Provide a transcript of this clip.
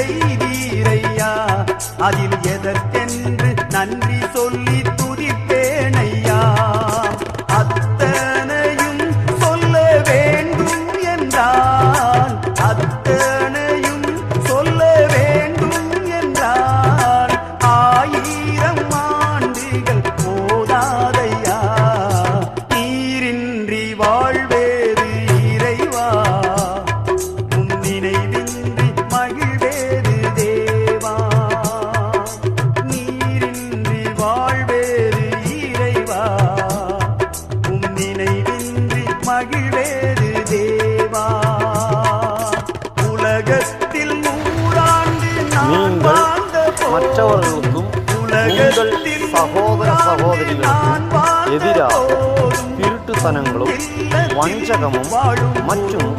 செய்தீரையா? அதில் எதற்கென்று நன்றி சொல்லி துதிப்பேனையா அத்தனையும் சொல்ல வேண்டும் என்றான். அத்தனை உலகத்தில் நூறாண்டு நான் நீங்கள் வாழ்ந்த போதும் மற்றவர்களுக்கும் உங்கள் உலகத்தில் சகோதர சகோதரிகளுக்கும் நான் வாழ்ந்த எதிராக போதும் திருட்டுத்தனங்களும் வஞ்சகமும் மற்றும்